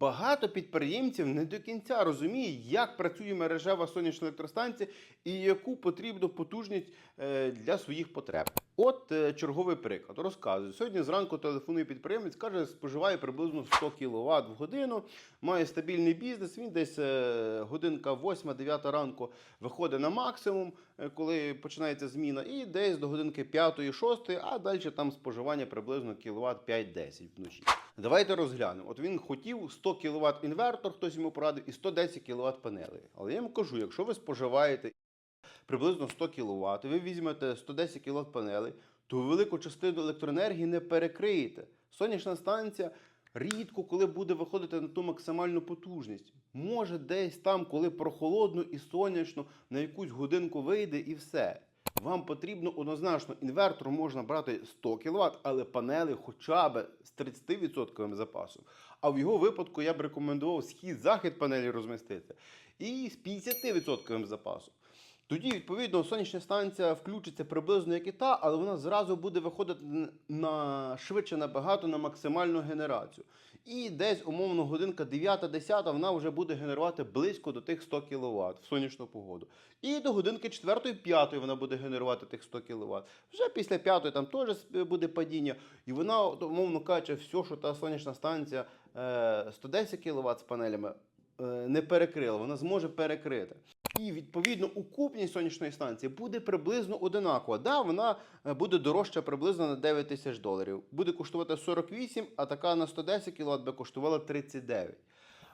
Багато підприємців не до кінця розуміє, як працює мережева сонячна електростанція і яку потрібну потужність е, для своїх потреб. От е, черговий приклад. Розказую. Сьогодні зранку телефонує підприємець, каже, споживає приблизно 100 кВт в годину, має стабільний бізнес. Він десь е, годинка 8-9 ранку виходить на максимум, коли починається зміна, і десь до годинки 5-6, а далі там споживання приблизно кВт 5-10 вночі. Давайте розглянемо. От він хотів 100 кВт інвертор, хтось йому порадив, і 110 кВт панелей. Але я йому кажу, якщо ви споживаєте приблизно 100 кВт, ви візьмете 110 кВт панелей, то велику частину електроенергії не перекриєте. Сонячна станція рідко коли буде виходити на ту максимальну потужність. Може, десь там, коли прохолодно і сонячно, на якусь годинку вийде і все. Вам потрібно однозначно інвертор можна брати 100 кВт, але панели хоча б з 30% запасом. А в його випадку я б рекомендував схід-захід панелі розмістити і з 50% запасом. Тоді, відповідно, сонячна станція включиться приблизно як і та, але вона зразу буде виходити на швидше набагато на максимальну генерацію. І десь, умовно, годинка 9-10 вона вже буде генерувати близько до тих 100 кВт в сонячну погоду. І до годинки 4-5 вона буде генерувати тих 100 кВт. Вже після 5 там теж буде падіння. І вона, умовно кажучи, все, що та сонячна станція е, 110 кВт з панелями е, не перекрила, вона зможе перекрити. І відповідно укупність сонячної станції буде приблизно одинакова. Да, вона е, буде дорожча приблизно на 9 тисяч доларів. Буде коштувати 48, а така на 110 кВт би коштувала 39.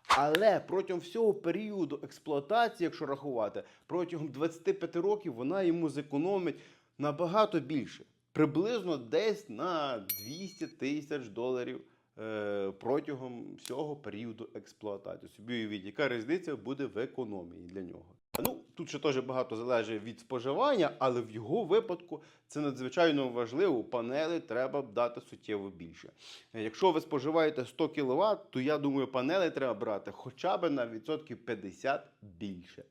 Але протягом всього періоду експлуатації, якщо рахувати, протягом 25 років вона йому зекономить набагато більше. Приблизно десь на 200 тисяч доларів е, протягом всього періоду експлуатації. Собі уявіть, яка різниця буде в економії для нього. Ну, тут ще теж багато залежить від споживання, але в його випадку це надзвичайно важливо. Панели треба дати суттєво більше. Якщо ви споживаєте 100 кВт, то я думаю, панели треба брати хоча б на відсотків 50 більше.